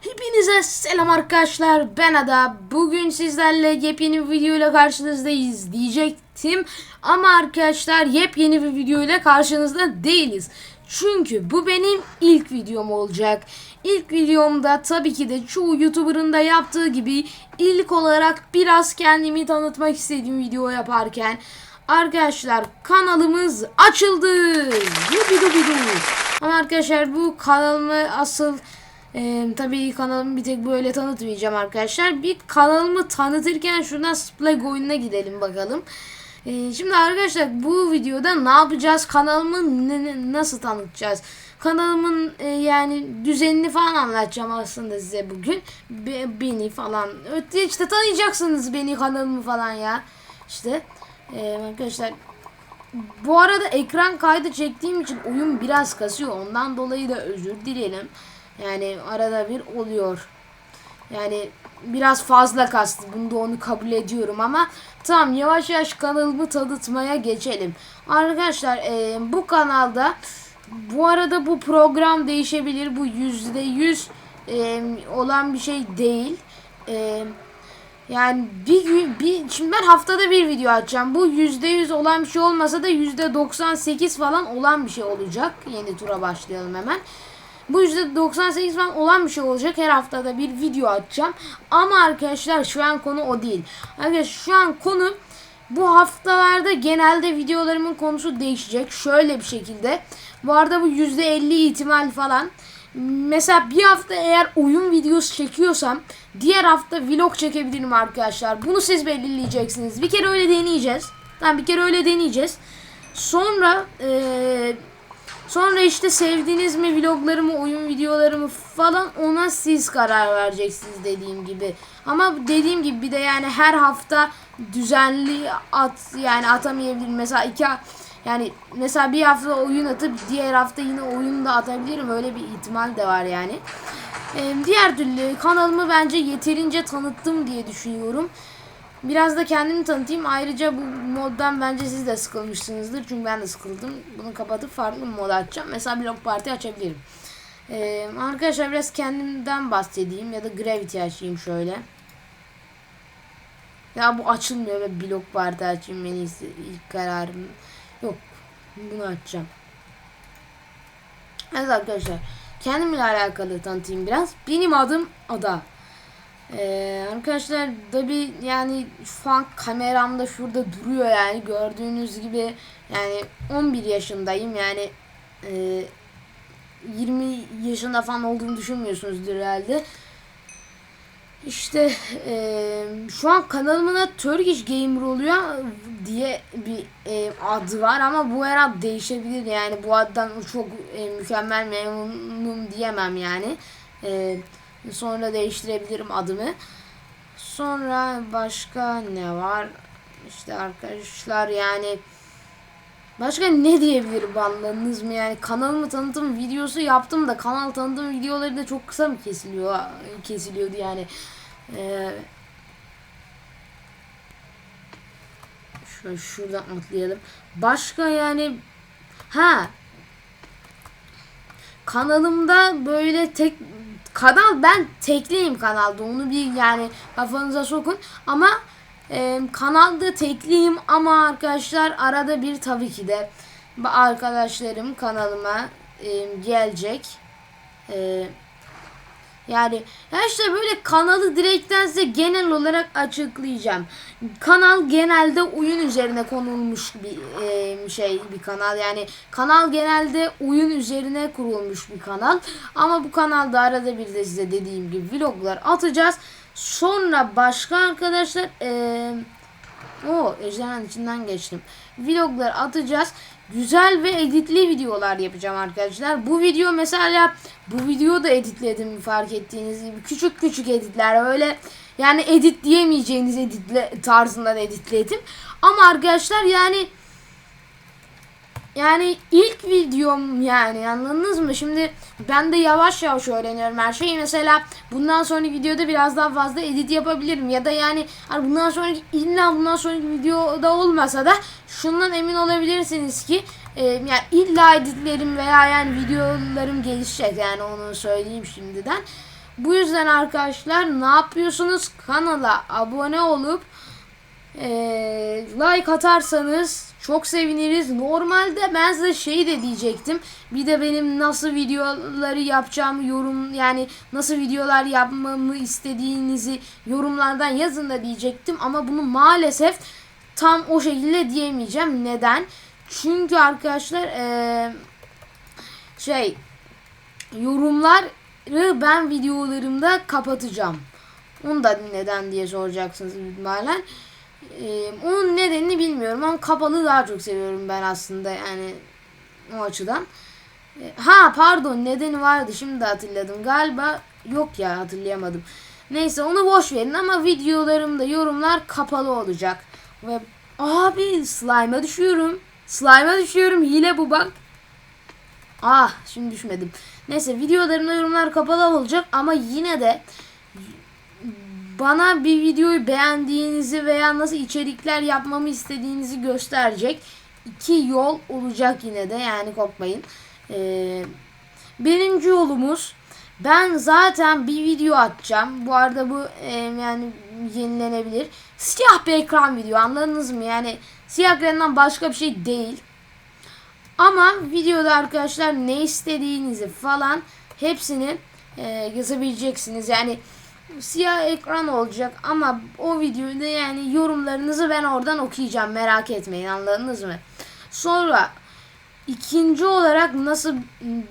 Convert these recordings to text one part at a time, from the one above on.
Hepinize selam arkadaşlar. Ben Ada. Bugün sizlerle yepyeni bir video ile karşınızdayız diyecektim. Ama arkadaşlar yepyeni bir video ile karşınızda değiliz. Çünkü bu benim ilk videom olacak. İlk videomda tabii ki de çoğu YouTuber'ın da yaptığı gibi ilk olarak biraz kendimi tanıtmak istediğim video yaparken Arkadaşlar kanalımız açıldı. Ama arkadaşlar bu kanalımı asıl e, tabii kanalımı bir tek böyle tanıtmayacağım arkadaşlar. Bir kanalımı tanıtırken şuradan Splag oyununa gidelim bakalım. E, şimdi arkadaşlar bu videoda ne yapacağız? Kanalımı ne- nasıl tanıtacağız? Kanalımın e, yani düzenini falan anlatacağım aslında size bugün. Be- beni falan. İşte tanıyacaksınız beni kanalımı falan ya. İşte e, arkadaşlar bu arada ekran kaydı çektiğim için oyun biraz kasıyor. Ondan dolayı da özür dilerim. Yani arada bir oluyor. Yani biraz fazla kastı. Bunu da onu kabul ediyorum ama tamam yavaş yavaş kanalımı tanıtmaya geçelim. Arkadaşlar e, bu kanalda bu arada bu program değişebilir. Bu yüzde yüz e, olan bir şey değil. E, yani bir gün bir şimdi ben haftada bir video açacağım. Bu yüzde yüz olan bir şey olmasa da yüzde 98 falan olan bir şey olacak. Yeni tura başlayalım hemen. Bu yüzde 98 falan olan bir şey olacak. Her haftada bir video atacağım. Ama arkadaşlar şu an konu o değil. Arkadaşlar şu an konu bu haftalarda genelde videolarımın konusu değişecek. Şöyle bir şekilde. Bu arada bu %50 ihtimal falan. Mesela bir hafta eğer oyun videosu çekiyorsam diğer hafta vlog çekebilirim arkadaşlar. Bunu siz belirleyeceksiniz. Bir kere öyle deneyeceğiz. Tamam bir kere öyle deneyeceğiz. Sonra eee Sonra işte sevdiğiniz mi vloglarımı, oyun videolarımı falan ona siz karar vereceksiniz dediğim gibi. Ama dediğim gibi bir de yani her hafta düzenli at yani atamayabilirim. Mesela iki yani mesela bir hafta oyun atıp diğer hafta yine oyun da atabilirim. Öyle bir ihtimal de var yani. Ee, diğer türlü kanalımı bence yeterince tanıttım diye düşünüyorum. Biraz da kendimi tanıtayım. Ayrıca bu moddan bence siz de sıkılmışsınızdır. Çünkü ben de sıkıldım. Bunu kapatıp farklı bir mod açacağım. Mesela blok parti açabilirim. Ee, arkadaşlar biraz kendimden bahsedeyim. Ya da Gravity açayım şöyle. Ya bu açılmıyor ve blok parti açayım en ilk kararım. Yok. Bunu açacağım. Evet arkadaşlar. Kendimle alakalı tanıtayım biraz. Benim adım Ada. Ee, arkadaşlar tabi yani şu an kameramda şurada duruyor yani gördüğünüz gibi yani 11 yaşındayım yani e, 20 yaşında falan olduğumu düşünmüyorsunuzdur herhalde. İşte e, şu an kanalımın adı Turkish Gamer oluyor diye bir e, adı var ama bu her ad değişebilir yani bu addan çok e, mükemmel memnunum diyemem yani. E, Sonra değiştirebilirim adımı. Sonra başka ne var? İşte arkadaşlar yani başka ne diyebilirim anladınız mı? Yani kanalımı tanıtım videosu yaptım da kanal tanıtım videoları da çok kısa mı kesiliyor? Kesiliyordu yani. Ee, şöyle şuradan atlayalım. Başka yani ha kanalımda böyle tek kanal ben tekliyim kanalda. Onu bir yani kafanıza sokun. Ama e, kanalda tekliyim ama arkadaşlar arada bir tabii ki de arkadaşlarım kanalıma e, gelecek. E, yani ya işte böyle kanalı direkten size genel olarak açıklayacağım. Kanal genelde oyun üzerine konulmuş bir e, şey bir kanal. Yani kanal genelde oyun üzerine kurulmuş bir kanal. Ama bu kanalda arada bir de size dediğim gibi vloglar atacağız. Sonra başka arkadaşlar eee o ejderhanın içinden geçtim. Vloglar atacağız. Güzel ve editli videolar yapacağım arkadaşlar. Bu video mesela bu videoyu da editledim fark ettiğiniz gibi. Küçük küçük editler öyle yani edit diyemeyeceğiniz editle tarzından editledim. Ama arkadaşlar yani yani ilk videom yani anladınız mı? Şimdi ben de yavaş yavaş öğreniyorum her şeyi. Mesela bundan sonraki videoda biraz daha fazla edit yapabilirim. Ya da yani hani bundan sonraki illa bundan sonraki videoda olmasa da şundan emin olabilirsiniz ki e, yani illa editlerim veya yani videolarım gelişecek yani onu söyleyeyim şimdiden. Bu yüzden arkadaşlar ne yapıyorsunuz? Kanala abone olup eee, like atarsanız çok seviniriz. Normalde ben size şey de diyecektim. Bir de benim nasıl videoları yapacağımı yorum yani nasıl videolar yapmamı istediğinizi yorumlardan yazın da diyecektim. Ama bunu maalesef tam o şekilde diyemeyeceğim. Neden? Çünkü arkadaşlar eee, şey yorumları ben videolarımda kapatacağım. Onu da neden diye soracaksınız ihtimalle. Onun nedenini bilmiyorum ama kapalı daha çok seviyorum ben aslında yani o açıdan. Ha pardon nedeni vardı şimdi hatırladım. Galiba yok ya hatırlayamadım. Neyse onu boş verin ama videolarımda yorumlar kapalı olacak. Ve abi slime'a düşüyorum. Slime'a düşüyorum. Hile bu bak. Ah şimdi düşmedim. Neyse videolarımda yorumlar kapalı olacak ama yine de bana bir videoyu beğendiğinizi veya nasıl içerikler yapmamı istediğinizi gösterecek iki yol olacak yine de yani korkmayın. Ee, birinci yolumuz ben zaten bir video atacağım. Bu arada bu e, yani yenilenebilir. Siyah bir ekran video anladınız mı? Yani siyah ekrandan başka bir şey değil. Ama videoda arkadaşlar ne istediğinizi falan hepsini e, yazabileceksiniz. Yani siyah ekran olacak ama o videoda yani yorumlarınızı ben oradan okuyacağım. Merak etmeyin anladınız mı? Sonra ikinci olarak nasıl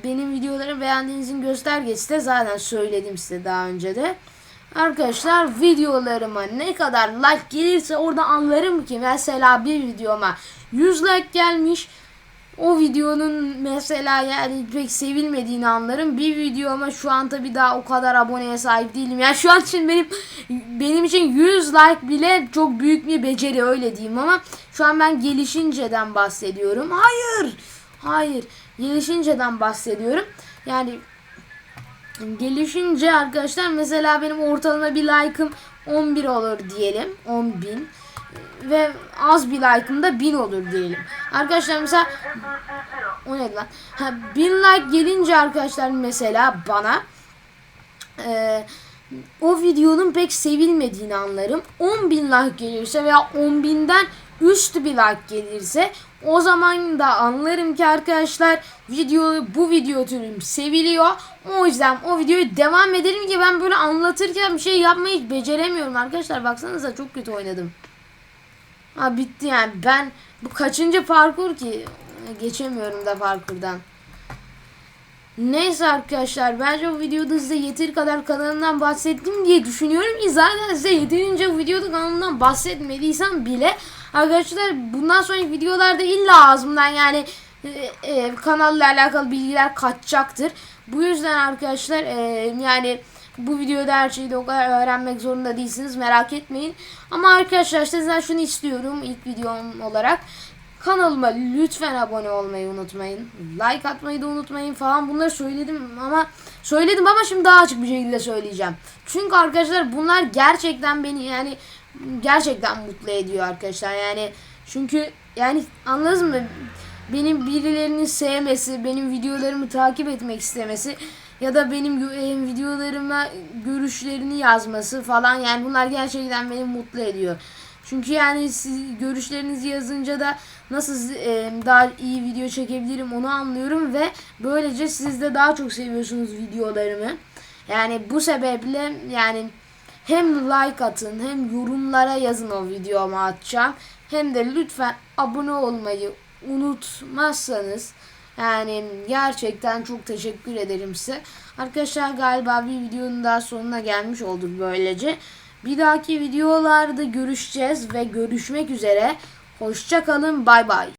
benim videoları beğendiğinizin göstergesi de zaten söyledim size daha önce de. Arkadaşlar videolarıma ne kadar like gelirse orada anlarım ki mesela bir videoma 100 like gelmiş o videonun mesela yani pek sevilmediğini anlarım. Bir videoma şu an tabi daha o kadar aboneye sahip değilim. Yani şu an için benim benim için 100 like bile çok büyük bir beceri öyle diyeyim ama şu an ben gelişinceden bahsediyorum. Hayır. Hayır. Gelişinceden bahsediyorum. Yani gelişince arkadaşlar mesela benim ortalama bir like'ım 11 olur diyelim. 10 bin ve az bir like'ım da 1000 olur diyelim. Arkadaşlar mesela o ne lan? Ha, 1000 like gelince arkadaşlar mesela bana e, o videonun pek sevilmediğini anlarım. 10.000 like gelirse veya 10.000'den üstü bir like gelirse o zaman da anlarım ki arkadaşlar video bu video türüm seviliyor. O yüzden o videoyu devam ederim ki ben böyle anlatırken bir şey yapmayı beceremiyorum arkadaşlar. Baksanıza çok kötü oynadım. Ha bitti yani ben bu kaçıncı parkur ki geçemiyorum da parkurdan. Neyse arkadaşlar bence bu videoda size yeteri kadar kanalından bahsettim diye düşünüyorum ki zaten size yeterince bu videoda kanalından bahsetmediysem bile arkadaşlar bundan sonraki videolarda illa ağzımdan yani e, e, kanalla alakalı bilgiler kaçacaktır. Bu yüzden arkadaşlar e, yani bu videoda her şeyi de o kadar öğrenmek zorunda değilsiniz merak etmeyin. Ama arkadaşlar sizden şunu istiyorum ilk videom olarak. Kanalıma lütfen abone olmayı unutmayın. Like atmayı da unutmayın falan bunları söyledim ama söyledim ama şimdi daha açık bir şekilde söyleyeceğim. Çünkü arkadaşlar bunlar gerçekten beni yani gerçekten mutlu ediyor arkadaşlar. Yani çünkü yani anladınız mı? Benim birilerinin sevmesi, benim videolarımı takip etmek istemesi ya da benim e, videolarıma görüşlerini yazması falan yani bunlar gerçekten beni mutlu ediyor. Çünkü yani siz görüşlerinizi yazınca da nasıl e, daha iyi video çekebilirim onu anlıyorum ve böylece siz de daha çok seviyorsunuz videolarımı. Yani bu sebeple yani hem like atın hem yorumlara yazın o videomu atacağım. Hem de lütfen abone olmayı unutmazsanız yani gerçekten çok teşekkür ederim size. Arkadaşlar galiba bir videonun daha sonuna gelmiş olduk böylece. Bir dahaki videolarda görüşeceğiz ve görüşmek üzere. Hoşçakalın bay bay.